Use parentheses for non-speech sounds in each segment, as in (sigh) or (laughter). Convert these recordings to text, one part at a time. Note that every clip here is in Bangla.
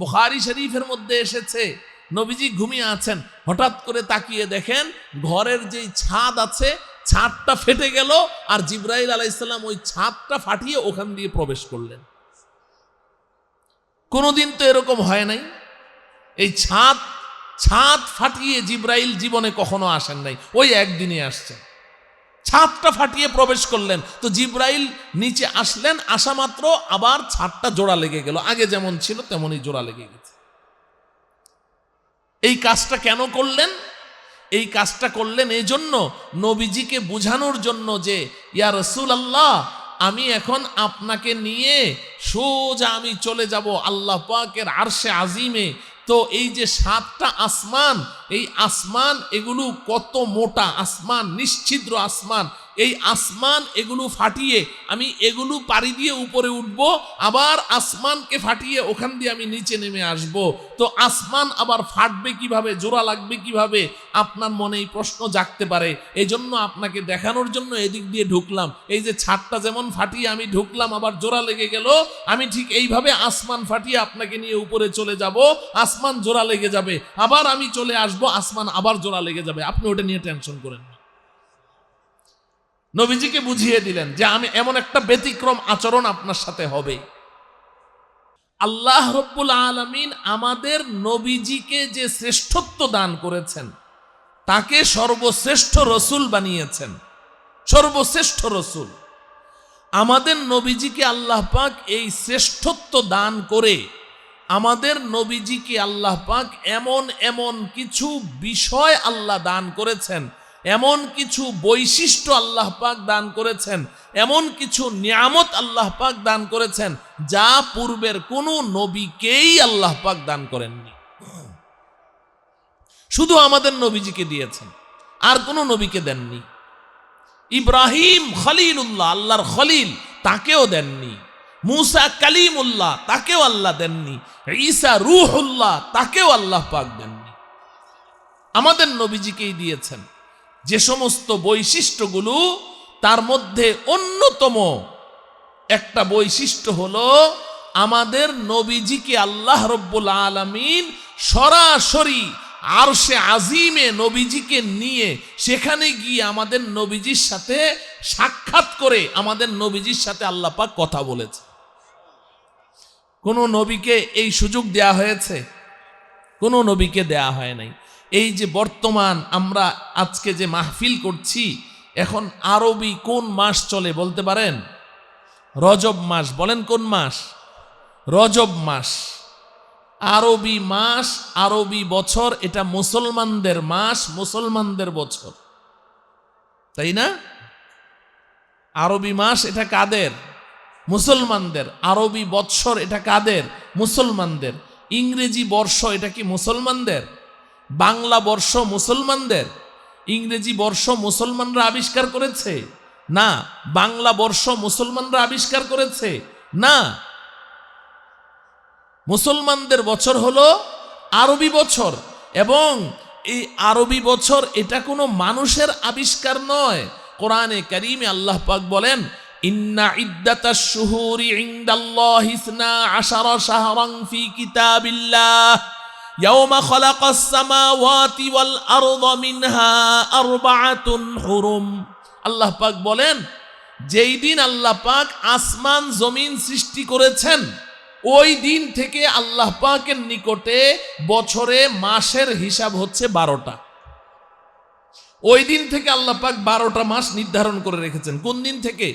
বুখারি শরীফের মধ্যে এসেছে, নবীজি ঘুমিয়ে আছেন, হঠাৎ করে তাকিয়ে দেখেন ঘরের যেই ছাদ আছে, ছাদটা ফেটে গেল আর জিব্রাইল আলাইসাল্লাম ওই ছাদটা ফাটিয়ে ওখান দিয়ে প্রবেশ করলেন। কোনোদিন তো এরকম হয় নাই। এই ছাদ ছাদ ফাটিয়ে জিব্রাইল জীবনে কখনো আসেন নাই, ওই একদিনে আসছেন ছাদটা ফাটিয়ে প্রবেশ করলেন। তো জিব্রাইল নিচে আসলেন, আসা মাত্র আবার ছাদটা জোড়া লেগে গেল। আগে যেমন ছিল, তেমনই জোড়া লেগে গেছে। এই কাজটা কেন করলেন? এই কাজটা করলেন এই জন্য নবীজিকে বুঝানোর জন্য যে, ইয়া রসুল আল্লাহ আমি এখন আপনাকে নিয়ে সোজা আমি চলে যাব আল্লাহ পাকের আরশে আজিমে। তো এই যে সাতটা আসমান এই আসমান এগুলো কত মোটা? আসমান নিশ্ছিদ্র আসমান। এই আসমান এগুলো ফাটিয়ে আমি এগুলো পাড়ি দিয়ে উপরে উঠব, আবার আসমানকে ফাটিয়ে ওখান দিয়ে আমি নিচে নেমে আসব। তো আসমান আবার ফাটবে কীভাবে, জোড়া লাগবে কীভাবে, আপনার মনে এই প্রশ্ন জাগতে পারে। এই জন্য আপনাকে দেখানোর জন্য এদিক দিয়ে ঢুকলাম। এই যে ছাদটা যেমন ফাটিয়ে আমি ঢুকলাম, আবার জোড়া লেগে গেল, আমি ঠিক এইভাবে আসমান ফাটিয়ে আপনাকে নিয়ে উপরে চলে যাব, আসমান জোড়া লেগে যাবে। আবার আমি চলে আসব, আসমান আবার জোড়া লেগে যাবে। আপনি ওটা নিয়ে টেনশন করেন না। নবীজিকে বুঝিয়ে দিলেন যে আমি এমন একটা ব্যতিক্রম আচরণ আপনার সাথে হবে। আল্লাহ রব্বুল আলমিন আমাদের নবীজিকে যে শ্রেষ্ঠত্ব দান করেছেন, তাকে সর্বশ্রেষ্ঠ রসুল বানিয়েছেন। সর্বশ্রেষ্ঠ রসুল। আমাদের নবীজিকে আল্লাহ পাক এই শ্রেষ্ঠত্ব দান করে আমাদের নবীজিকে আল্লাহ পাক এমন এমন কিছু বিষয় আল্লাহ দান করেছেন এমন কিছু বৈশিষ্ট্য আল্লাহ পাক দান করেছেন, এমন কিছু নিয়ামত আল্লাহ পাক দান করেছেন, যা পূর্বের কোনো নবীকেই আল্লাহ পাক দান করেননি। শুধু আমাদের নবীজিকে দিয়েছেন, আর কোনো নবীকে দেননি। ইব্রাহিম খলিলুল্লাহ, আল্লাহর খলিল, তাকেও দেননি। মুসা কালিমুল্লাহ, তাকেও আল্লাহ দেননি। ঈসা রুহুল্লাহ, তাকেও আল্লাহ পাক দেননি। আমাদের নবীজিকেই দিয়েছেন। যে সমস্ত বৈশিষ্ট্যগুলো তার মধ্যে অন্যতম। একটা বৈশিষ্ট্য হলো আমাদের নবীজিকে আল্লাহ রব্বুল আলমিন সরাসরি আর সে আজিমে নবীজিকে নিয়ে সেখানে গিয়ে আমাদের নবীজির সাথে সাক্ষাৎ করে আমাদের নবীজির সাথে আল্লাহ পাক কথা বলেছে। কোনো নবীকে এই সুযোগ দেয়া হয়েছে? কোনো নবীকে দেয়া হয় নাই। এই যে বর্তমান আমরা আজকে যে মাহফিল করছি, এখন আরবি কোন মাস চলে বলতে পারেন? রজব মাস, বলেন কোন মাস? রজব মাস। আরবি মাস, আরবি বছর, এটা মুসলমানদের মাস, মুসলমানদের বছর। তাই না? আরবি মাস এটা কাদের? মুসলমানদের। আরবি বৎসর এটা কাদের? মুসলমানদের। ইংরেজি বর্ষ এটা কি মুসলমানদের? বাংলা বর্ষ মুসলমানদের, ইংরেজি বর্ষ মুসলমানরা আবিষ্কার করেছে। না, বাংলা বর্ষ মুসলমানরা আবিষ্কার করেছে। না, মুসলমানদের বছর হলো আরবি বছর এবং এই আরবি বছর এটা কোনো মানুষের আবিষ্কার নয়। কোরআনে কারিমে আল্লাহ পাক বলেন, ইন্না ইনদাল্লাহি ইসনা আশারা ফি কিতাবিল্লাহ। يوم خلق السماوات والأرض منها أربعة حرم আল্লাহ পাক বলেন যেই দিন আল্লাহ পাক আসমান জমিন সৃষ্টি করেছেন ওই দিন থেকে আল্লাহ পাকের নিকটে বছরে মাসের হিসাব হচ্ছে বারোটা ওই দিন থেকে আল্লাহ পাক বারোটা মাস নির্ধারণ করে রেখেছেন কোন দিন থেকে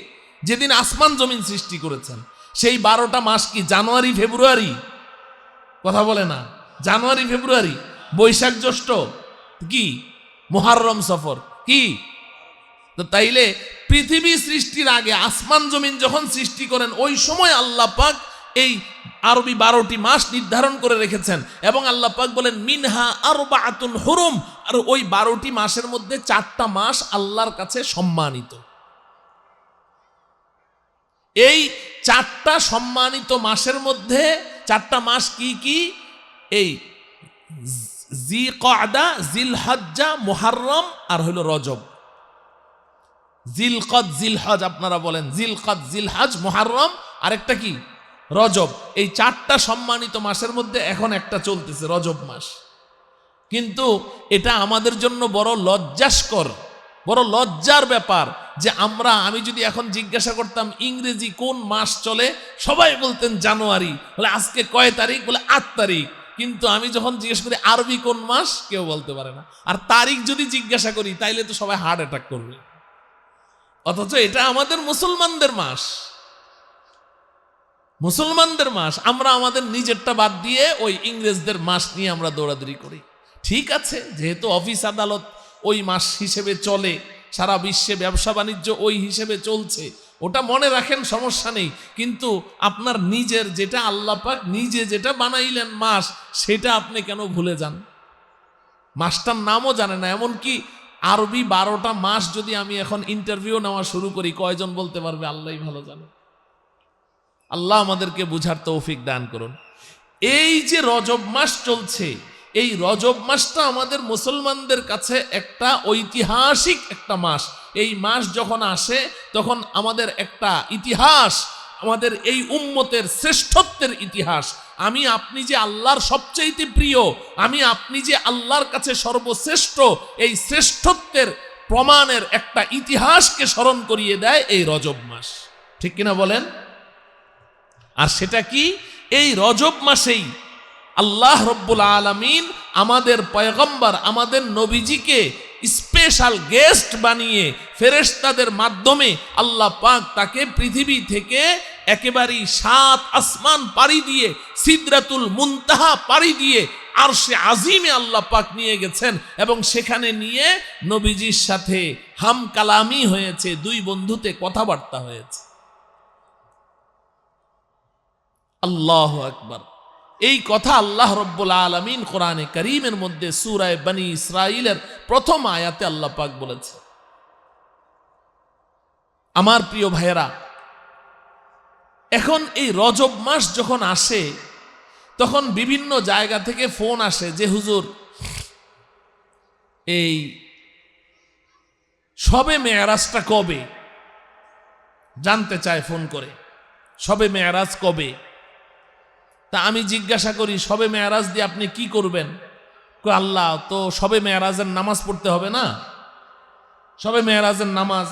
যেদিন আসমান জমিন সৃষ্টি করেছেন সেই বারোটা মাস কি জানুয়ারি ফেব্রুয়ারি কথা বলে না জানুয়ারি, ফেব্রুয়ারি, বৈশাখ জ্যৈষ্ঠ, কি? মোহাররম সফর, কি? তো তাইলে পৃথিবী সৃষ্টির আগে আসমান জমিন যখন সৃষ্টি করেন, ওই সময় আল্লাহ পাক এই আরবি বারোটি মাস নির্ধারণ করে রেখেছেন। এবং আল্লাহ পাক বলেন, মিনহা আর আতুন হুরুম। আর ওই বারোটি মাসের মধ্যে চারটা মাস আল্লাহর কাছে সম্মানিত। এই চারটা সম্মানিত মাসের মধ্যে চারটা মাস কি কি? এই জি কদা জিল হজ্জা মোহারম আর হইল রজব। জিলকদ জিলহজ আপনারা বলেন। জিলকদ জিলহজ মোহারম আরেকটা কি? রজব। এই চারটা সম্মানিত মাসের মধ্যে এখন একটা চলতেছে, রজব মাস। কিন্তু এটা আমাদের জন্য বড় লজ্জাস্কর, বড় লজ্জার ব্যাপার যে আমরা, আমি যদি এখন জিজ্ঞাসা করতাম, ইংরেজি কোন মাস চলে? সবাই বলতেন জানুয়ারি। বলে, আজকে কয় তারিখ? বলে, আট তারিখ। কিন্তু আমি যখন জিজ্ঞেস করি, আরবি কোন মাস? কেউ বলতে পারে না। আর তারিখ যদি জিজ্ঞাসা করি, তাইলে তো সবাই হার্ট অ্যাটাক করবে। অথচ এটা আমাদের মুসলমানদের মাস। মুসলমানদের মাস, আমরা আমাদের নিজেরটা বাদ দিয়ে ওই ইংরেজদের মাস নিয়ে আমরা দৌড়াদৌড়ি করি। ঠিক আছে, যেহেতু অফিস আদালত ওই মাস হিসেবে চলে, সারা বিশ্বে ব্যবসা বাণিজ্য ওই হিসেবে চলছে ওটা মনে রাখেন, সমস্যা নেই। কিন্তু আপনার নিজের যেটা আল্লাপাক নিজে যেটা বানাইলেন মাস, সেটা আপনি কেন ভুলে যান? মাসটার নামও জানে না। এমনকি আরবি বারোটা মাস যদি আমি এখন ইন্টারভিউ নেওয়া শুরু করি, কয়জন বলতে পারবে? আল্লাহ ভালো জানে। আল্লাহ আমাদেরকে বুঝার তৌফিক দান করুন। এই যে রজব মাস চলছে, এই রজব মাসটা আমাদের মুসলমানদের কাছে একটা ঐতিহাসিক একটা মাস। এই মাস যখন আসে, তখন আমাদের একটা ইতিহাস, আমাদের এই উম্মতের শ্রেষ্ঠত্বের ইতিহাস। আমি, আপনি যে আল্লাহর সবচাইতে প্রিয়, আমি, আপনি যে আল্লাহর কাছে সর্বশ্রেষ্ঠ, এই শ্রেষ্ঠত্বের প্রমাণের একটা ইতিহাসকে স্মরণ করিয়ে দেয় এই রজব মাস। ঠিক কিনা বলেন? আর সেটা কি? এই রজব মাসেই আল্লাহ রব্বুল আলমিন আমাদের পয়গম্বর, আমাদের নবীজিকে স্পেশাল গেস্ট বানিয়ে ফেরেশতাদের মাধ্যমে আল্লাহ পাক তাকে পৃথিবী থেকে একেবারেই সাত আসমান পাড়ি দিয়ে, সিদরাতুল মুনতাহা পাড়ি দিয়ে আর সে আজিমে আল্লাহ পাক নিয়ে গেছেন এবং সেখানে নিয়ে নবীজির সাথে হাম কালামি হয়েছে, দুই বন্ধুতে কথাবার্তা হয়েছে। আল্লাহ আকবার। এই কথা আল্লাহ রব্বুল আলমিন কোরআনে করিমের মধ্যে সুরায় বনি ইসরাইলের প্রথম আয়াতে আল্লাহ পাক বলেছে। আমার প্রিয় ভাইয়েরা, এখন এই রজব মাস যখন আসে, তখন বিভিন্ন জায়গা থেকে ফোন আসে যে, হুজুর, এই সবে মেয়ারাজটা কবে? জানতে চায় ফোন করে। সবে মেয়ারাজ কবে? তা আমি জিজ্ঞাসা করি, সবে মেয়ারাজ দিয়ে আপনি কি করবেন? আল্লাহ, তো সবে মেয়ারাজের নামাজ পড়তে হবে না? সবে মেয়ারাজের নামাজ,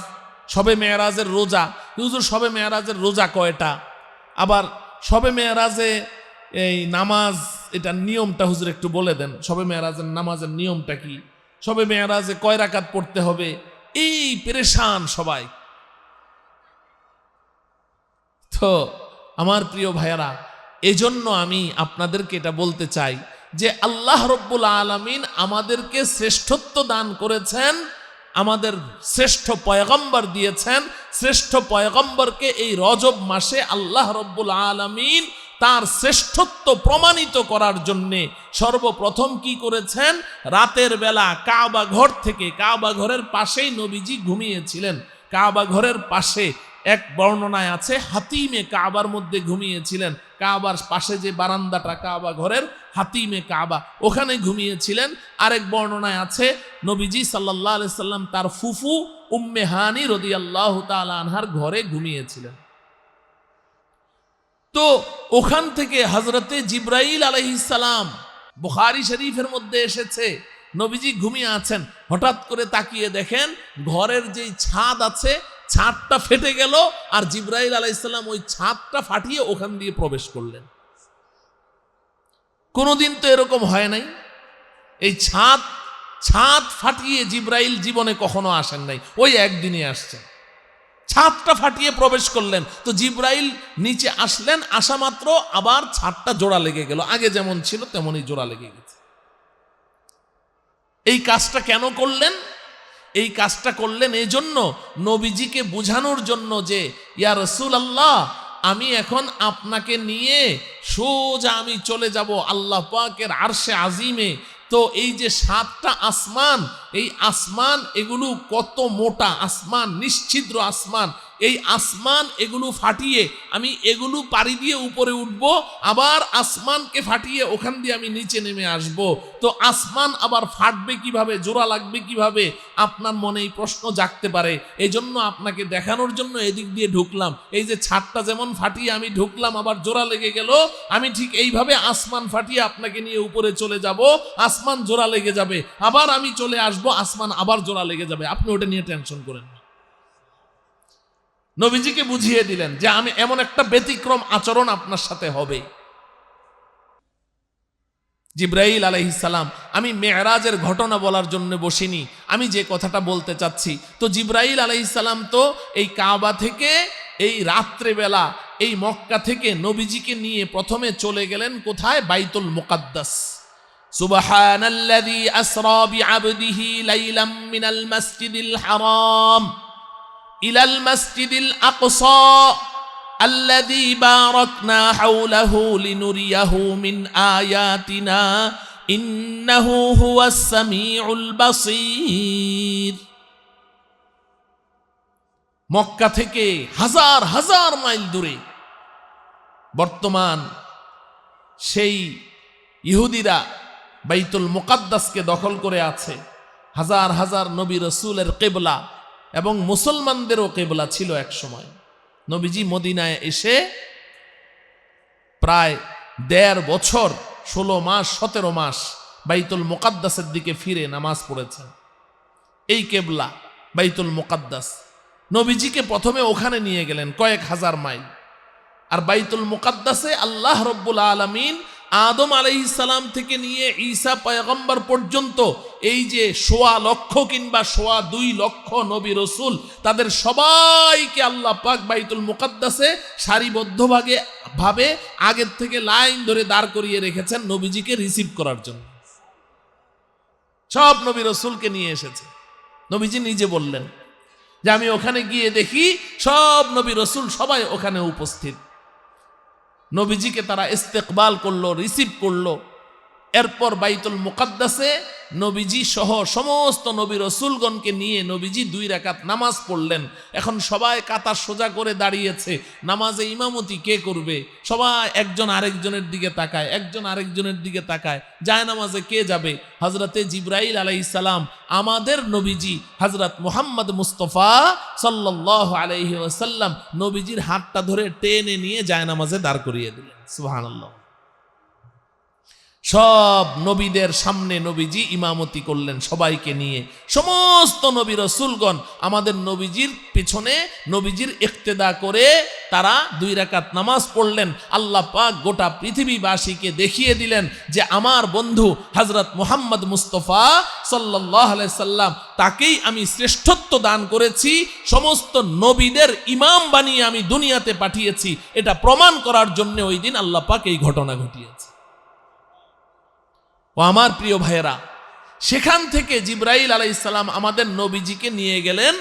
সবে মেয়ারাজের রোজা। হুজুর, সবে মেয়ারাজের রোজা কয়টা? আবার সবে মেয়ারাজে এই নামাজ এটা নিয়মটা হুজুর একটু বলে দেন। সবে মেয়ারাজের নামাজের নিয়মটা কি? সবে মেয়ারাজে কয় রাকাত পড়তে হবে? এই পেরেশান সবাই। তো, আমার প্রিয় ভাইয়ারা এজন্য আমি আপনাদেরকে এটা বলতে চাই যে আল্লাহ রব্বুল আলমিন আমাদেরকে শ্রেষ্ঠত্ব দান করেছেন, আমাদের শ্রেষ্ঠ পয়গম্বর দিয়েছেন, শ্রেষ্ঠ পয়গম্বরকে এই রজব মাসে আল্লাহ রব্বুল আলমিন তার শ্রেষ্ঠত্ব প্রমাণিত করার জন্যে সর্বপ্রথম কি করেছেন? রাতের বেলা কাবা ঘর থেকে, কাবা ঘরের পাশেই নবীজি ঘুমিয়েছিলেন। কাবা ঘরের পাশে এক বর্ণনায় আছে, হাতিমে কাবার মধ্যে ঘুমিয়েছিলেন। কাবার পাশে যে বারান্দাটা, কাবা ঘরের, হাতিমে কাবা, ওখানে ঘুমিয়েছিলেন। আরেক বর্ণনায় আছে, নবীজি সাল্লাহ আলি সাল্লাম তার ফুফু উম্মে হানি রদি আল্লাহ আনহার ঘরে ঘুমিয়েছিলেন। তো ওখান থেকে হজরতে জিব্রাইল আলহিসাল্লাম বুখারি শরীফের মধ্যে এসেছে, নবীজি ঘুমিয়ে আছেন। হঠাৎ করে তাকিয়ে দেখেন, ঘরের যেই ছাদ আছে ছাদটা ফেটে গেল আর জিব্রাইল আলাইসাল্লাম ওই ছাদটা ফাটিয়ে ওখান দিয়ে প্রবেশ করলেন। কোনোদিন তো এরকম হয় নাই। এই ছাদ ছাদ ফাটিয়ে জিব্রাইল জীবনে কখনো আসেন নাই, ওই একদিনে আসছেন ছাদটা ফাটিয়ে প্রবেশ করলেন, তো জিব্রাইল নিচে আসলেন, আসা মাত্র আবার ছাদটা জোড়া লেগে গেল, আগে যেমন ছিল তেমনই জোড়া লেগে গেছে। এই কাজটা কেন করলেন? এই কাজটা করলেন এই জন্য নবীজিকে বোঝানোর জন্য যে, ইয়া রসুল আল্লাহ আমি এখন আপনাকে নিয়ে সোজা আমি চলে যাব আল্লাহ পাকের আরশে আজিমে। তো এই যে সাতটা আসমান, এই আসমান এগুলো কত মোটা আসমান, নিশ্ছিদ্র আসমান এই আসমান এগুলো ফাটিয়ে আমি এগুলো পাড়ি দিয়ে উপরে উঠব, আবার আসমানকে ফাটিয়ে ওখান দিয়ে আমি নিচে নেমে আসব। তো আসমান আবার ফাটবে কীভাবে, জোড়া লাগবে কীভাবে, আপনার মনে এই প্রশ্ন জাগতে পারে। এই জন্য আপনাকে দেখানোর জন্য এদিক দিয়ে ঢুকলাম। এই যে ছাদটা যেমন ফাটিয়ে আমি ঢুকলাম, আবার জোড়া লেগে গেল, আমি ঠিক এইভাবে আসমান ফাটিয়ে আপনাকে নিয়ে উপরে চলে যাব, আসমান জোড়া লেগে যাবে। আবার আমি চলে আসব, আসমান আবার জোড়া লেগে যাবে। আপনি ওটা নিয়ে টেনশন করেন না। নবীজিকে বুঝিয়ে দিলেন যে আমি এমন একটা ব্যতিক্রম আচরণ আপনার সাথে হবে। জিব্রাইল আলাইহিসালাম আমি মেয়েরাজের ঘটনা বলার জন্য বসিনি, আমি যে কথাটা বলতে চাচ্ছি। তো জিব্রাইল আলাইহিসালাম তো এই কাবা থেকে, এই রাত্রেবেলা, এই মক্কা থেকে নবীজিকে নিয়ে প্রথমে চলে গেলেন কোথায়? বাইতুল মুকাদ্দাস। সুবহানাল্লাযী আসরা বিআবদিহি লাইলাম মিনাল মাসজিদিল হারাম। ইলাল মসজিদিল আকসা আল্লাযী বারাকনা হাওলাহু লিনুরিয়াহু মিন আয়াতিনা ইন্নাহু হুয়াস সামিউল বাসীর। মক্কা থেকে হাজার হাজার মাইল দূরে বর্তমান সেই ইহুদিরা বাইতুল মোকাদ্দাসকে দখল করে আছে। হাজার হাজার নবী রসুলের কেবলা এবং মুসলমানদেরও কেবলা ছিল এক সময়। নবীজি মদিনায় এসে প্রায় দেড় বছর, ষোলো মাস, সতেরো মাস বাইতুল মোকাদ্দাসের দিকে ফিরে নামাজ পড়েছেন। এই কেবলা বাইতুল মোকাদ্দাস। নবীজিকে প্রথমে ওখানে নিয়ে গেলেন কয়েক হাজার মাইল। আর বাইতুল মোকাদ্দাসে আল্লাহ রব্বুল আলমিন আদম আলাইসালাম থেকে নিয়ে ঈসা পয়গম্বর পর্যন্ত এই যে সোয়া লক্ষ কিংবা সোয়া দুই লক্ষ নবী রসুল, তাদের সবাইকে আল্লাহ পাক বাইতুল মুকাদ্দাসে সারিবদ্ধভাবে ভাবে আগের থেকে লাইন ধরে দাঁড় করিয়ে রেখেছেন নবীজিকে রিসিভ করার জন্য। সব নবী রসুলকে নিয়ে এসেছে। নবীজি নিজে বললেন যে, আমি ওখানে গিয়ে দেখি সব নবী রসুল সবাই ওখানে উপস্থিত। নবীজিকে তারা ইস্তেকবাল করল রিসিভ করল। এরপর বাইতুল মুকাদ্দাসে নবীজি সহ সমস্ত নবী রসুলগণকে নিয়ে নবীজি দুই রাকাত নামাজ পড়লেন। এখন সবাই কাতার সোজা করে দাঁড়িয়েছে। নামাজে ইমামতি কে করবে? সবাই একজন আরেকজনের দিকে তাকায়, একজন আরেকজনের দিকে তাকায়। যায় নামাজে কে যাবে? হজরতে জিব্রাইল আলাইসালাম আমাদের নবীজি হজরত মোহাম্মদ মুস্তফা সাল্লাহ ওয়াসাল্লাম নবীজির হাতটা ধরে টেনে নিয়ে যায় নামাজে দাঁড় করিয়ে দিলেন। সুবহানাল্লাহ। সব নবীদের সামনে নবীজি ইমামতি করলেন সবাইকে নিয়ে। সমস্ত নবী রসুলগণ আমাদের নবীজির পিছনে নবীজির ইক্তেদা করে তারা দুই রাকাত নামাজ পড়লেন। আল্লাহ পাক গোটা পৃথিবীবাসীকে দেখিয়ে দিলেন যে আমার বন্ধু হজরত মুহাম্মদ মুস্তফা সাল্লাহ সাল্লাম, তাকেই আমি শ্রেষ্ঠত্ব দান করেছি, সমস্ত নবীদের ইমাম বানিয়ে আমি দুনিয়াতে পাঠিয়েছি। এটা প্রমাণ করার জন্য ওই দিন আল্লাহ পাক এই ঘটনা ঘটিয়েছে। ও আমার প্রিয় ভাইয়েরা, সেখান থেকে জিব্রাইল আলাইসাল্লাম আমাদের নবীজিকে নিয়ে গেলেন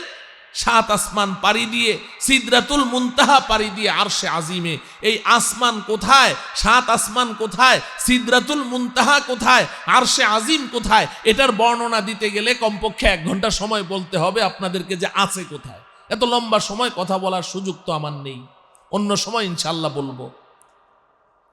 সাত আসমান পাড়ি দিয়ে, সিদ্রাতুল মুনতাহা পাড়ি দিয়ে আরশে আজিমে। এই আসমান কোথায়? সাত আসমান কোথায়? সিদ্রাতুল মুনতাহা কোথায়? আরশে আজিম কোথায়? এটার বর্ণনা দিতে গেলে কমপক্ষে এক ঘণ্টা সময় বলতে হবে আপনাদেরকে যে আছে কোথায়। এত লম্বা সময় কথা বলার সুযোগ তো আমার নেই। অন্য সময় ইনশাল্লাহ বলব।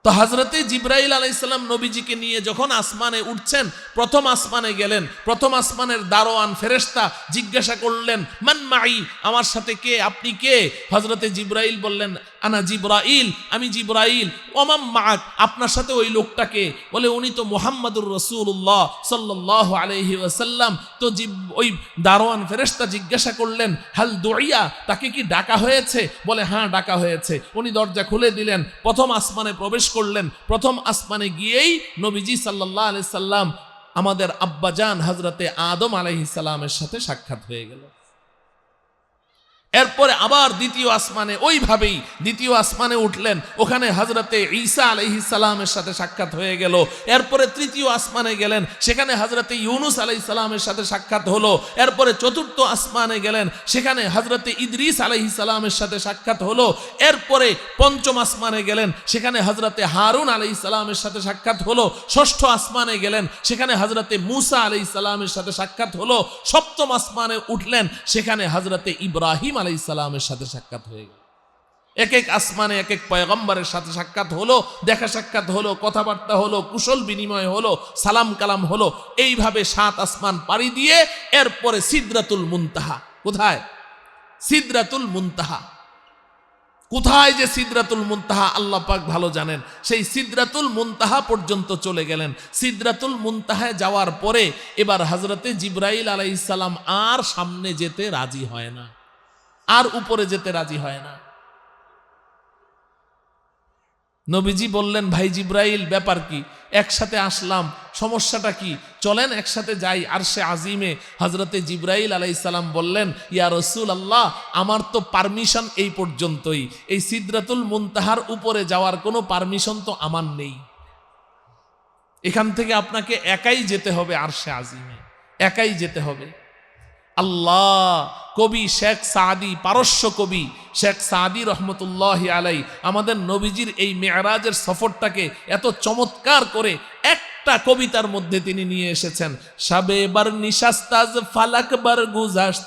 তো হজরতে জিব্রাইল আলাইসাল্লাম নবীজিকে নিয়ে যখন আসমানে উঠছেন, প্রথম আসমানে গেলেন, প্রথম আসমানের দারোয়ান ফেরেস্তা জিজ্ঞাসা করলেন, মান মাই? আমার সাথে কে? আপনি কে? হজরতে জিব্রাইল বললেন আনা জিব্রাইল, আমি জিব্রাইল। ওমাম মাক, আপনার সাথে ওই লোকটাকে। বলে, উনি তো মোহাম্মদুর রসুল্লাহ সাল্লাহ আলহি ওয়াসাল্লাম। তো ওই দারোয়ান ফেরেস্তা জিজ্ঞাসা করলেন, হাল দড়িয়া তাকে কি ডাকা হয়েছে? বলে হ্যাঁ ডাকা হয়েছে। উনি দরজা খুলে দিলেন, প্রথম আসমানে প্রবেশ করলেন। প্রথম আসমানে গিয়েই নবীজি সাল্লাহ আলি সাল্লাম আমাদের আব্বাজান হজরতে আদম সালামের সাথে সাক্ষাৎ হয়ে গেল। এরপরে আবার দ্বিতীয় আসমানে, ওইভাবেই দ্বিতীয় আসমানে উঠলেন। ওখানে হজরতে ঈসা আলহি সালামের সাথে সাক্ষাৎ হয়ে গেল। এরপরে তৃতীয় আসমানে গেলেন। সেখানে হজরতে ইউনুস আলহি সালামের সাথে সাক্ষাৎ হলো। এরপরে চতুর্থ আসমানে গেলেন। সেখানে হজরতে ইদ্রিস আলহি সালামের সাথে সাক্ষাৎ হলো। এরপরে পঞ্চম আসমানে গেলেন। সেখানে হজরতে হারুন আলহি সালামের সাথে সাক্ষাৎ হলো। ষষ্ঠ আসমানে গেলেন। সেখানে হজরতে মুসা আলহি সালামের সাথে সাক্ষাৎ হলো। সপ্তম আসমানে উঠলেন। সেখানে হজরতে ইব্রাহিম আলাই সালামের সাথে সাক্ষাৎ হয়ে গেল। এক এক আসমানে, এক এক পয়গম্বরের সাথে সাক্ষাৎ হলো, দেখা সাক্ষাৎ হলো, কথাবার্তা হলো, কুশল বিনিময় হলো, সালাম কালাম হলো, এইভাবে সাত আসমান পাড়ি দিয়ে এরপরে সিদ্রাতুল মুনতাহা। কোথায়? সিদ্রাতুল মুনতাহা। কোথায় যে সিদ্রাতুল মুনতাহা? আল্লাহ পাক ভালো জানেন। সেই সিদ্রাতুল মুনতাহা পর্যন্ত চলে গেলেন। সিদ্রাতুল মুনতাহায় যাওয়ার পরে এবার হজরতে জিব্রাইল আলাইসাল্লাম আর সামনে যেতে রাজি হয় না। আর উপরে যেতে রাজি হয় না। নবীজি বললেন, ভাই জিব্রাইল, ব্যাপার কি? একসাথে আসলাম, সমস্যাটা কি? চলেন, একসাথে যাই। আর সে আজিমে হজরতে জিব্রাইল আলাইসাল্লাম বললেন, ইয়া রসুল আল্লাহ আমার তো পারমিশন এই পর্যন্তই। এই সিদ্রাতুল মুনতাহার উপরে যাওয়ার কোনো পারমিশন তো আমার নেই। এখান থেকে আপনাকে একাই যেতে হবে আর সে আজিমে। একাই যেতে হবে। আল্লাহ, কবি শেখ সাদি, পারস্য কবি শেখ সাদি রহমতুল্লাহ আলাই আমাদের নবীজির এই মেয়ারাজের সফরটাকে এত চমৎকার করে একটা কবিতার মধ্যে তিনি নিয়ে এসেছেন। সাবে বার নিশাস্তাজ, ফালাক বার গুজাস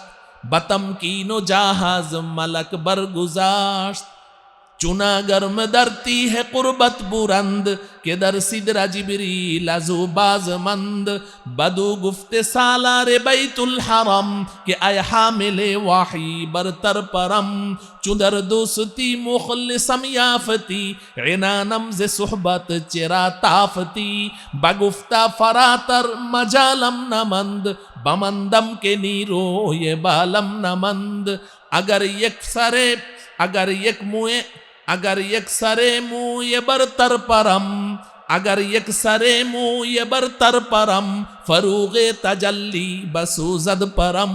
বাতাম কিনো জাহাজ মালাক বার গুজাস चुना गर्म दरती है कुर्बत बुरंद के दर सिदरा जिबरी लाजू बाजमंद बदू गुफ्ते सालारे बैतुल हरम के आय हामिले वाही बरतर परम चुदर दोस्ती मुखलिसम याफती इनानम जे सुहबत चेरा ताफती बगुफ्ता फरातर मजालम नमंद बमंदम के नीरो ये बालम नमंद अगर एक सरे अगर एक मुए अगर एक सरे मुंह ये बरतर परम अगर एक सरे मुंह ये बरतर परम फरूगे तजल्ली बसूजद परम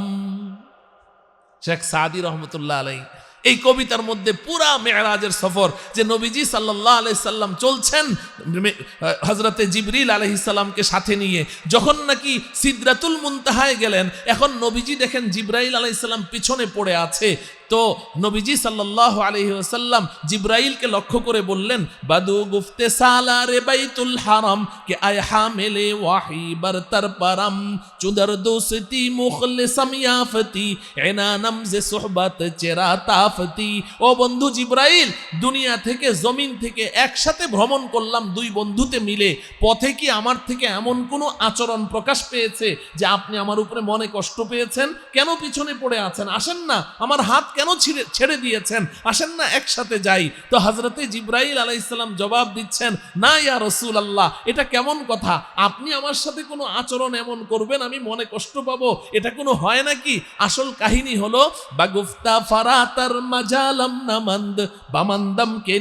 শেখ সাদি রহমতুল্লাহ আলাই এই কবিতার মধ্যে পুরা মেয়েরাজের সফর যে নবীজি সাল্লাহ আলাই সাল্লাম চলছেন হজরতে জিবরিল আলহিসাল্লামকে সাথে নিয়ে যখন নাকি সিদ্রাতুল মুনতাহায় গেলেন এখন নবীজি দেখেন জিব্রাইল আলাইসাল্লাম পিছনে পড়ে আছে তো নবীজি সাল্লাহ আলহি ওসাল্লাম জিব্রাইলকে লক্ষ্য করে বললেন, বাদু গুফতে বাইতুল কে আয় হামেলে ওয়াহি দোস্তি মুখলে সামিয়াফতি যে চেরা তাফতি। ও বন্ধু জিব্রাইল, দুনিয়া থেকে জমিন থেকে একসাথে ভ্রমণ করলাম দুই বন্ধুতে মিলে। পথে কি আমার থেকে এমন কোনো আচরণ প্রকাশ পেয়েছে যে আপনি আমার উপরে মনে কষ্ট পেয়েছেন? কেন পিছনে পড়ে আছেন? আসেন না, আমার হাত কেন ছিঁড়ে, ছেড়ে দিয়েছেন? আসেন না একসাথে যাই। তো হজরতে জিব্রাইল আলাইসাল্লাম জবাব দিচ্ছেন, না ইয়া রসুল আল্লাহ এটা কেমন কথা? আপনি আমার সাথে কোনো আচরণ এমন করবেন, আমি মনে কষ্ট পাবো। এটা কোনো হয় নাকি? আসল কাহিনী হলো, বাগুফতা ফারাতার মাজালাম নামান্দ, বামান্দাম কে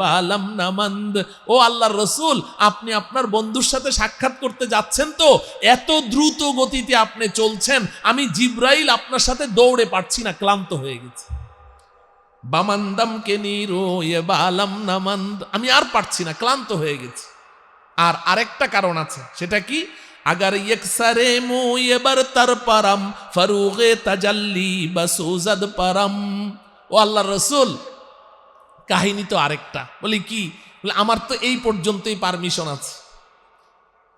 বালাম নামান্দ। ও আল্লাহর রসুল, আপনি আপনার বন্ধুর সাথে সাক্ষাৎ করতে যাচ্ছেন তো? এত দ্রুত গতিতে আপনি চলছেন, আমি জিব্রাইল আপনার সাথে দৌড়ে পারছি না, ক্লান্ত ক্লান্ত হয়ে গেছি। বামান্দামকে নিরো এ বালাম নামান্দ আমি আর পারছি না, ক্লান্ত হয়ে গেছি। আর আরেকটা কারণ আছে, সেটা কি? আগার ইকসারে মু এবার তার পারাম, ফারুগে তাজাল্লি বা সৌজাদ পারাম। ও আল্লাহ রসুল, কাহিনী তো আরেকটা। বলি কি? বলে, আমার তো এই পর্যন্তই পারমিশন আছে।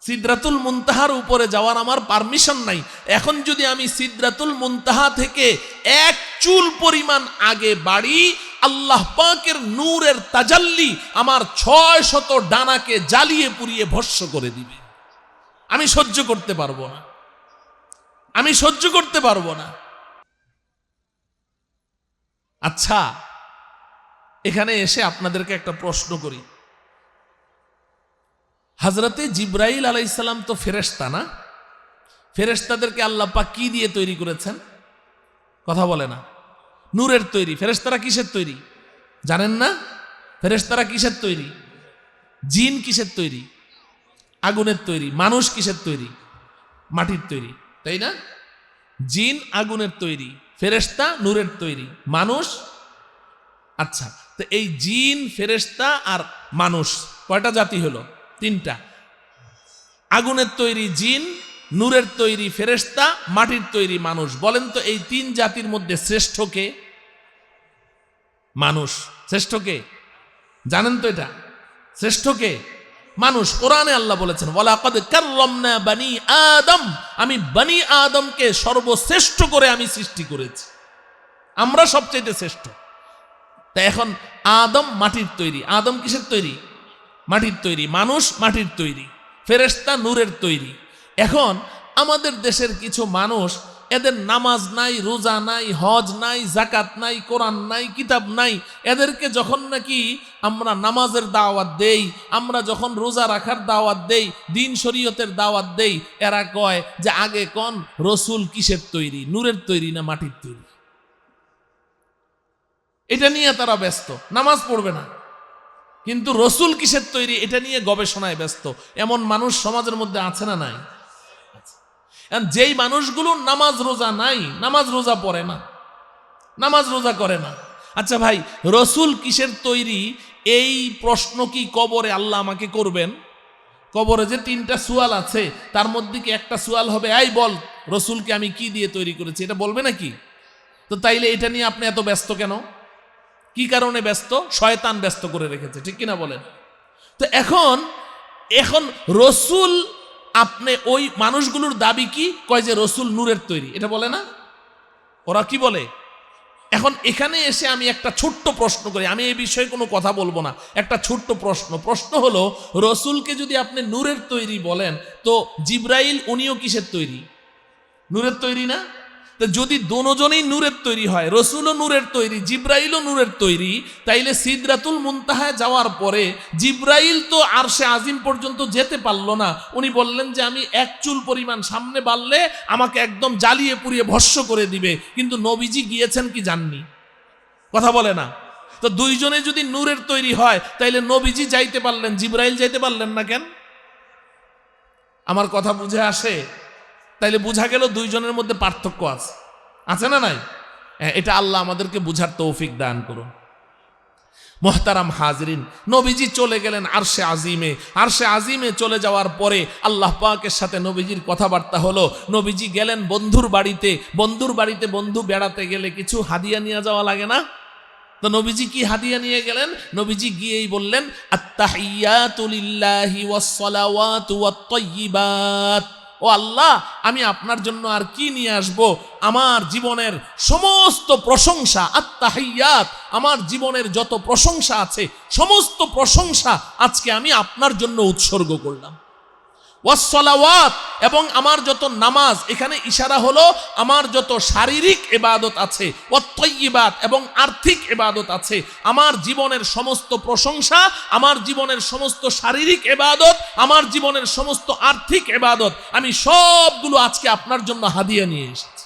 সিদ্রাতুল মুনতাহার উপরে যাওয়ার আমার পারমিশন নাই। এখন যদি আমি সিদ্রাতুল মুনতাহা থেকে এক চুল পরিমাণ আগে বাড়ি, আল্লাহ পাকের নূরের তাজাল্লি আমার ছয় শত ডানাকে জ্বালিয়ে পুড়িয়ে ভস্য করে দিবে। আমি সহ্য করতে পারব না। আমি সহ্য করতে পারব না। আচ্ছা এখানে এসে আপনাদেরকে একটা প্রশ্ন করি। হাজরতে জিব্রাইল আলাইসাল্লাম তো ফেরেস্তা না? ফেরেস্তাদেরকে আল্লাহ পাক কি দিয়ে তৈরি করেছেন? কথা বলে না। নূরের তৈরি। ফেরেস্তারা কিসের তৈরি? জানেন না? ফেরেস্তারা কিসের তৈরি? জিন কিসের তৈরি? আগুনের তৈরি। মানুষ কিসের তৈরি? মাটির তৈরি। তাই না? জিন আগুনের তৈরি ফেরেস্তা নূরের তৈরি, মানুষ। আচ্ছা তো এই জিন ফেরেস্তা আর মানুষ কয়টা জাতি হলো? তিনটা। আগুনের তৈরি জিন, নূরের তৈরি ফেরেস্তা মাটির তৈরি মানুষ। বলেন তো, এই তিন জাতির মধ্যে শ্রেষ্ঠ কে? মানুষ। শ্রেষ্ঠ কে? জানেন তো এটা? শ্রেষ্ঠ কে? মানুষ। কোরআনে আল্লাহ বলেছেন, ওয়ালাকাদ বানি আদম। আমি বানি আদমকে সর্বশ্রেষ্ঠ করে আমি সৃষ্টি করেছি। আমরা সবচাইতে শ্রেষ্ঠ। তা এখন আদম মাটির তৈরি। আদম কিসের তৈরি? মাটির তৈরি, মানুষ মাটির তৈরি, ফেরেশতা নূরের তৈরি। এখন আমাদের দেশের কিছু মানুষ, এদের নামাজ নাই, রোজা নাই, হজ নাই জাকাত নাই, কোরআন নাই, কিতাব নাই, এদেরকে যখন নাকি আমরা নামাজের দাওয়াত দেই, আমরা যখন রোজা রাখার দাওয়াত দেই, দিন শরীয়তের দাওয়াত দেই, এরা কয় যে আগে কোন? রসুল কিসের তৈরি? নূরের তৈরি না মাটির তৈরি? এটা নিয়ে তারা ব্যস্ত, নামাজ পড়বে না। কিন্তু রসুল কিসের তৈরি? এটা নিয়ে গবেষণায় ব্যস্ত। এমন মানুষ সমাজের মধ্যে আছে না নাই? যেই মানুষগুলো নামাজ রোজা নাই, নামাজ রোজা পড়ে না, নামাজ রোজা করে না। আচ্ছা ভাই, রসুল কিসের তৈরি? এই প্রশ্ন কি কবরে আল্লাহ আমাকে করবেন? কবরে যে তিনটা সুয়াল আছে, তার মধ্যে কি একটা সুয়াল হবে? আই বল, রসুলকে আমি কি দিয়ে তৈরি করেছি? এটা বলবে নাকি? তো তাইলে এটা নিয়ে আপনি এত ব্যস্ত কেন? কি কারণে ব্যস্ত? শয়তান ব্যস্ত করে রেখেছে, ঠিক কিনা বলেন? তো এখন এখন রসুল আপনি ওই মানুষগুলোর দাবি কি? কয় যে রসুল নূরের তৈরি, এটা বলে না? ওরা কি বলে? এখন এখানে এসে আমি একটা ছোট্ট প্রশ্ন করি, আমি এই বিষয়ে কোনো কথা বলব না, একটা ছোট্ট প্রশ্ন। প্রশ্ন হলো, রসুলকে যদি আপনি নূরের তৈরি বলেন, তো জিব্রাইল উনিও কিসের তৈরি? নূরের তৈরি না? তো যদি দোনোজনেই নূরের তৈরি হয়, রসুলও নূরের তৈরি, জিব্রাইলও নূরের তৈরি, তাইলে সিদরাতুল মুনতাহায় যাওয়ার পরে জিব্রাইল তো আর সে আজিম পর্যন্ত যেতে পারল না। উনি বললেন যে, আমি এক চুল পরিমাণ সামনে বাড়লে আমাকে একদম জ্বালিয়ে পুড়িয়ে ভস্য করে দিবে। কিন্তু নবীজি গিয়েছেন কি জাননি? কথা বলে না। তো দুইজনে যদি নূরের তৈরি হয়, তাইলে নবীজি যাইতে পারলেন, জিব্রাইল যাইতে পারলেন না কেন? আমার কথা বুঝে আসে? তাইলে বোঝা গেল দুইজনের মধ্যে পার্থক্য আছে। আছে না নাই? হ্যাঁ, এটা আল্লাহ আমাদেরকে বুঝার তৌফিক দান করুন। মোহতারাম হাজরিন নবীজি চলে গেলেন আরশে আজিমে। আরশে আজিমে চলে যাওয়ার পরে আল্লাহ পাকের সাথে নবীজির কথাবার্তা হলো নবীজি গেলেন বন্ধুর বাড়িতে। বন্ধুর বাড়িতে বন্ধু বেড়াতে গেলে কিছু হাদিয়া নিয়ে যাওয়া লাগে না? তো নবীজি কি হাদিয়া নিয়ে গেলেন? নবীজি গিয়েই বললেন আত্তাহিয়াতু লিল্লাহি ওয়াস সালাওয়াতু ওয়াত ও আল্লাহ, আমি আপনার জন্য আর কি নিয়ে আসব? আমার জীবনের সমস্ত প্রশংসা আত্মাহাইয়াত আমার জীবনের যত প্রশংসা আছে, সমস্ত প্রশংসা আজকে আমি আপনার জন্য উৎসর্গ করলাম। ওয়াসলাওয়াত এবং আমার যত নামাজ, এখানে ইশারা হলো আমার যত শারীরিক এবাদত আছে, ওয়াত্তয়িবাত এবং আর্থিক এবাদত আছে, আমার জীবনের সমস্ত প্রশংসা, আমার জীবনের সমস্ত শারীরিক এবাদত আমার জীবনের সমস্ত আর্থিক এবাদত আমি সবগুলো আজকে আপনার জন্য হাদিয়া নিয়ে এসেছি।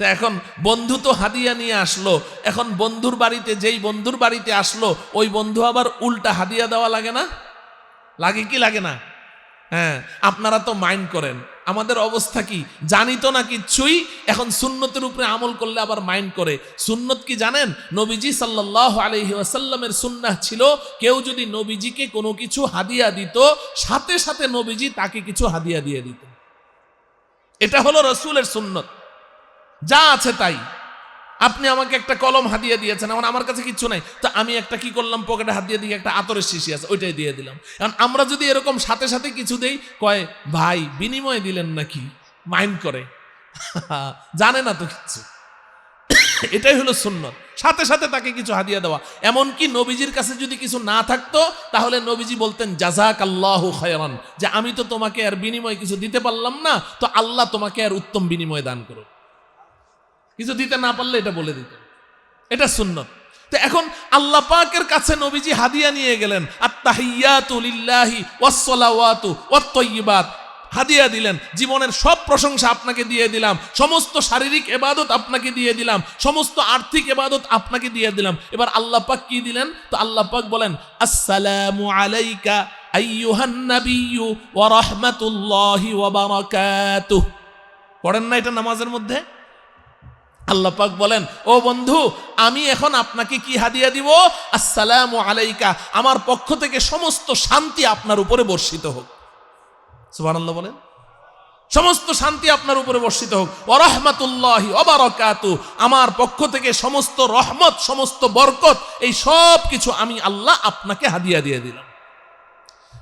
তো এখন বন্ধু তো হাদিয়া নিয়ে আসলো, এখন বন্ধুর বাড়িতে, যেই বন্ধুর বাড়িতে আসলো, ওই বন্ধু আবার উল্টা হাদিয়া দেওয়া লাগে না? লাগে কি লাগে না? হ্যাঁ আপনারা তো মাইন্ড করেন। আমাদের অবস্থা কি? জানি তো না কিচ্ছুই, এখন সুন্নতের উপরে আমল করলে আবার মাইন্ড করে। সুন্নত কি জানেন? নবীজি সাল্লাহ আলহি আসাল্লামের সুন্নাহ ছিল, কেউ যদি নবীজিকে কোনো কিছু হাদিয়া দিত, সাথে সাথে নবীজি তাকে কিছু হাদিয়া দিয়ে দিত। এটা হলো রসুলের সুন্নত। যা আছে তাই। আপনি আমাকে একটা কলম হাতিয়ে দিয়েছেন, এখন আমার কাছে কিচ্ছু নাই। তো আমি একটা কি করলাম? পকেটে হাত দিয়ে দিয়ে একটা আতরের শিশি আছে, ওইটাই দিয়ে দিলাম। কারণ আমরা যদি এরকম সাথে সাথে কিছু দেই, কয়, ভাই, বিনিময় দিলেন নাকি? মাইন্ড করে। (laughs) জানে না তো কিচ্ছু (coughs) এটাই হলো সুন্নত। সাথে সাথে তাকে কিছু হাদিয়া দেওয়া। এমনকি নবীজির কাছে যদি কিছু না থাকতো, তাহলে নবীজি বলতেন জাজাক আল্লাহ খয়রান। যে, আমি তো তোমাকে আর বিনিময় কিছু দিতে পারলাম না, তো আল্লাহ তোমাকে আর উত্তম বিনিময় দান করো কিছু দিতে না পারলে এটা বলে দিত। এটা সুন্নত। তো এখন আল্লাহ পাকের কাছে নবীজি হাদিয়া নিয়ে গেলেন, আত্তাহিয়াতু লিল্লাহি ওয়াসসালাওয়াতু ওয়াত হাদিয়া দিলেন, জীবনের সব প্রশংসা আপনাকে দিয়ে দিলাম, সমস্ত শারীরিক এবাদত আপনাকে দিয়ে দিলাম, সমস্ত আর্থিক এবাদত আপনাকে দিয়ে দিলাম। এবার আল্লাহ পাক কি দিলেন? তো আল্লাহ পাক বলেন, আসসালামু আলাইকা আইয়ুহান নাবিয়্যু ওয়া রাহমাতুল্লাহি ওয়া বারাকাতুহু। পড়েন না এটা নামাজের মধ্যে? আল্লাহ পাক বলেন, ও বন্ধু, আমি এখন আপনাকে কি হাদিয়া দিব? আসসালামু আলাইকা। আমার পক্ষ থেকে সমস্ত শান্তি আপনার উপরে বর্ষিত হোক। সুবহানাল্লাহ বলেন। সমস্ত শান্তি আপনার উপরে বর্ষিত হোক। অরহমাতুল্লাহি অবারকাতু আমার পক্ষ থেকে সমস্ত রহমত, সমস্ত বরকত, এই সব কিছু আমি আল্লাহ আপনাকে হাদিয়া দিয়ে দিলাম।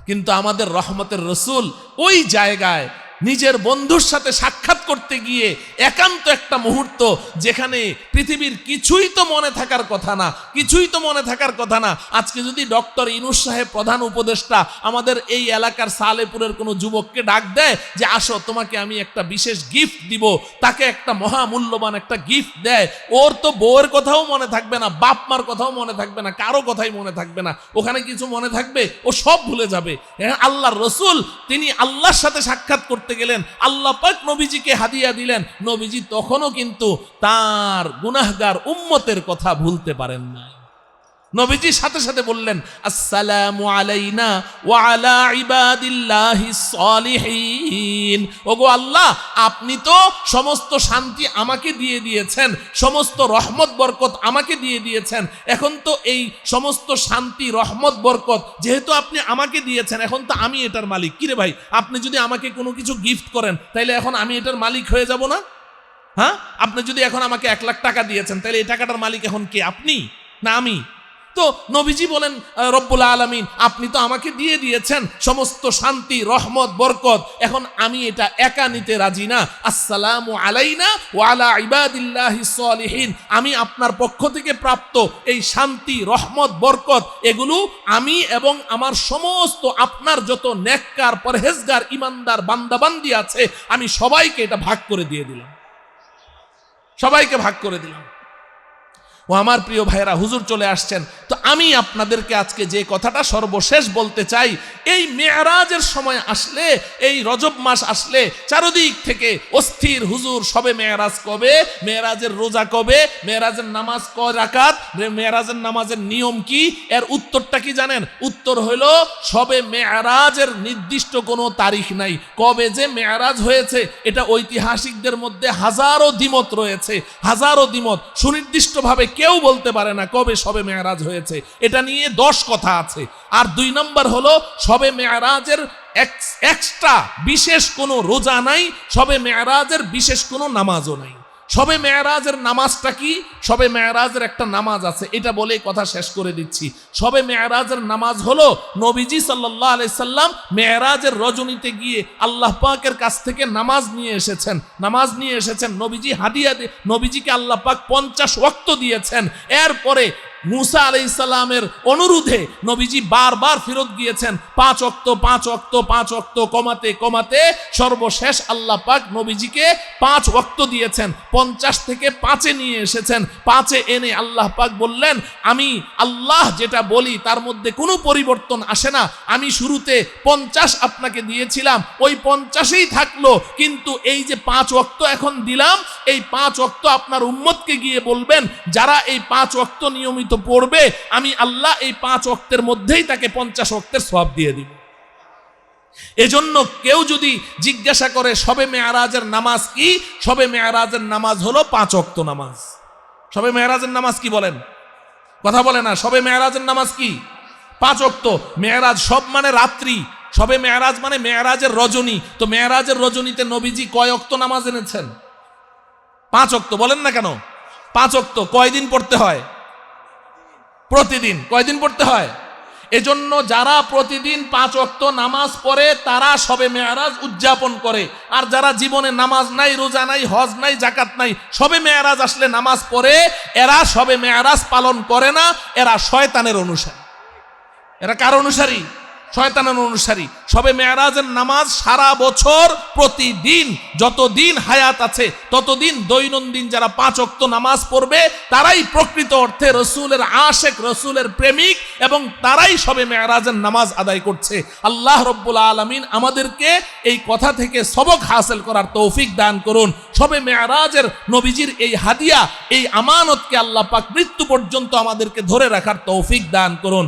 কিন্তু আমাদের রহমতের রসুল ওই জায়গায় নিজের বন্ধুর সাথে সাক্ষাৎ করতে গিয়ে একান্ত একটা মুহূর্ত যেখানে পৃথিবীর কিছুই তো মনে থাকার কথা না কিছুই তো মনে থাকার কথা না। আজকে যদি ডক্টর ইনুস সাহেব প্রধান উপদেষ্টা আমাদের এই এলাকার সালেপুরের কোনো যুবককে ডাক দেয় যে আসো তোমাকে আমি একটা বিশেষ গিফট দিব। তাকে একটা মহামূল্যবান একটা গিফট দেয়। ওর তো বউয়ের কথাও মনে থাকবে না বাপ মার কথাও মনে থাকবে না কারও কথাই মনে থাকবে না। ওখানে কিছু মনে থাকবে ও সব ভুলে যাবে। হ্যাঁ, আল্লাহর রসুল তিনি আল্লাহর সাথে সাক্ষাৎ করতে গেলেন। আল্লাহ পাক নবীজিকে হাদিয়া দিলেন। নবীজি তখনও কিন্তু তার গুনাহগার উম্মতের কথা ভুলতে পারেন না। নবীজি সাথে সাথে বললেন, আসসালামু আলাইনা ওয়া আলা ইবাদিল্লাহিস সলিহিন। ওগো আল্লাহ, আপনি তো সমস্ত শান্তি আমাকে দিয়ে দিয়েছেন, সমস্ত রহমত বরকত আমাকে দিয়ে দিয়েছেন। এখন তো এই সমস্ত শান্তি, রহমত, বরকত যেহেতু আপনি আমাকে দিয়েছেন, এখন তো আমি এটার মালিক। কিরে ভাই, আপনি যদি আমাকে কোনো কিছু গিফট করেন, তাইলে এখন আমি এটার মালিক হয়ে যাব না? হ্যাঁ? আপনি যদি এখন আমাকে এক লাখ টাকা দিয়েছেন, তাহলে এই টাকাটার মালিক এখন কে? আপনি? না আমি? তো নবীজি বলেন রব্বুল আলমিন, আপনি তো আমাকে দিয়ে দিয়েছেন সমস্ত শান্তি, রহমত, বরকত। এখন আমি এটা একা নিতে রাজি না। আসসালামু আলাইনা ওয়ালা ইবাদিল্লাহি সলিহিন। আমি আপনার পক্ষ থেকে প্রাপ্ত এই শান্তি, রহমত, বরকত, এগুলো আমি এবং আমার সমস্ত আপনার যত নেককার, পরহেজগার, ইমানদার, বান্দাবান্দি আছে, আমি সবাইকে এটা ভাগ করে দিয়ে দিলাম। সবাইকে ভাগ করে দিলাম। ও আমার প্রিয় ভাইয়েরা, হুজুর চলে আসছেন। তো আমি আপনাদেরকে আজকে যে কথাটা সর্বশেষ বলতে চাই, এই মেয়ারাজের সময় আসলে, এই রজব মাস আসলে, চারদিক থেকে অস্থির হুজুর, সবে মেয়ারাজ কবে? মেয়ারাজের রোজা কবে? মেয়ারাজের নামাজ ক রাকাত? মেয়ারাজের নামাজের নিয়ম কি? এর উত্তরটা কি জানেন? উত্তর হইল সবে মেয়ারাজের নির্দিষ্ট কোনো তারিখ নাই। কবে যে মেয়ারাজ হয়েছে, এটা ঐতিহাসিকদের মধ্যে হাজারো দ্বিমত রয়েছে। হাজারো দ্বিমত। সুনির্দিষ্টভাবে কেউ বলতে পারে না কবে সবে মেয়ারাজ হয়েছে। এটা নিয়ে দশ কথা আছে। আর দুই নম্বর হলো, সবে মেয়ারাজের এক্সট্রা বিশেষ কোনো রোজা নাই, সবে মেয়ারাজের বিশেষ কোনো নামাজও নাই। সবে মেয়ারাজের নামাজটা কি? সবে মেয়ারাজের একটা নামাজ আছে। এটা বলে কথা শেষ করে দিচ্ছি। সবে মেয়ারাজের নামাজ হলো নবীজি সাল্লাহ আলাইসাল্লাম মেয়ারাজের রজনীতে গিয়ে আল্লাহ পাকের কাছ থেকে নামাজ নিয়ে এসেছেন। নামাজ নিয়ে এসেছেন। নবীজি হাদিয়া দিয়ে নবীজিকে আল্লাহ পাক পঞ্চাশ ওয়াক্ত দিয়েছেন। এরপরে মুসা আলাই সাল্লামের অনুরোধে নবীজি বারবার ফেরত গিয়েছেন। পাঁচ অক্ত পাঁচ অক্ত পাঁচ অক্ত কমাতে কমাতে সর্বশেষ আল্লাহ পাক নবীজিকে পাঁচ অক্ত দিয়েছেন। পঞ্চাশ থেকে পাঁচে নিয়ে এসেছেন। পাঁচে এনে আল্লাহ পাক বললেন, আমি আল্লাহ যেটা বলি তার মধ্যে কোনো পরিবর্তন আসে না। আমি শুরুতে পঞ্চাশ আপনাকে দিয়েছিলাম, ওই পঞ্চাশেই থাকল। কিন্তু এই যে পাঁচ অক্ত এখন দিলাম, এই পাঁচ অক্ত আপনার উম্মতকে গিয়ে বলবেন, যারা এই পাঁচ অক্ত নিয়মিত পড়বে, আমি আল্লাহ এই পাঁচ অক্তের মধ্যেই তাকে পঞ্চাশ অক্তের সব দিয়ে দিব। এজন্য কেউ যদি জিজ্ঞাসা করে, সবে মেয়ারাজের নামাজ কি? সবে মেয়ারাজের নামাজ হলো পাঁচ অক্ত নামাজ। সবে মেয়ারাজের নামাজ কি বলেন? কথা বলে না, সবে মেয়ারাজের নামাজ কি? পাঁচ অক্ত মেয়ারাজ সব মানে রাত্রি। সবে মেয়ারাজ মানে মেয়ারাজের রজনী। তো মেয়ারাজের রজনীতে নবীজি কয় অক্ত নামাজ এনেছেন? পাঁচ অক্ত বলেন না কেন? পাঁচ অক্ত কয়দিন পড়তে হয়? প্রতিদিন। কয়দিন পড়তে হয়? এজন্য যারা প্রতিদিন পাঁচ অক্ত নামাজ পড়ে, তারা সবে মেয়ারাজ উদযাপন করে। আর যারা জীবনে নামাজ নাই, রোজা নাই, হজ নাই জাকাত নাই, সবে মেয়ারাজ আসলে নামাজ পড়ে, এরা সবে মেয়ারাজ পালন করে না, এরা শয়তানের অনুসারী। এরা কার অনুসারী? শয়তানের অনুসারী। সবে মেয়ারাজের নামাজ সারা বছর প্রতিদিন, যতদিন হায়াত আছে, ততদিন দৈনন্দিন যারা পাঁচ অক্ত নামাজ পড়বে, তারাই প্রকৃত অর্থে রসুলের আশেক, রসুলের প্রেমিক এবং তারাই সবে মেয়ারাজের নামাজ আদায় করছে। আল্লাহ রব্বুল আলমিন আমাদেরকে এই কথা থেকে সবক হাসিল করার তৌফিক দান করুন। সবে মেয়ারাজের নবীজির এই হাদিয়া, এই আমানতকে আল্লাহ পাক মৃত্যু পর্যন্ত আমাদেরকে ধরে রাখার তৌফিক দান করুন।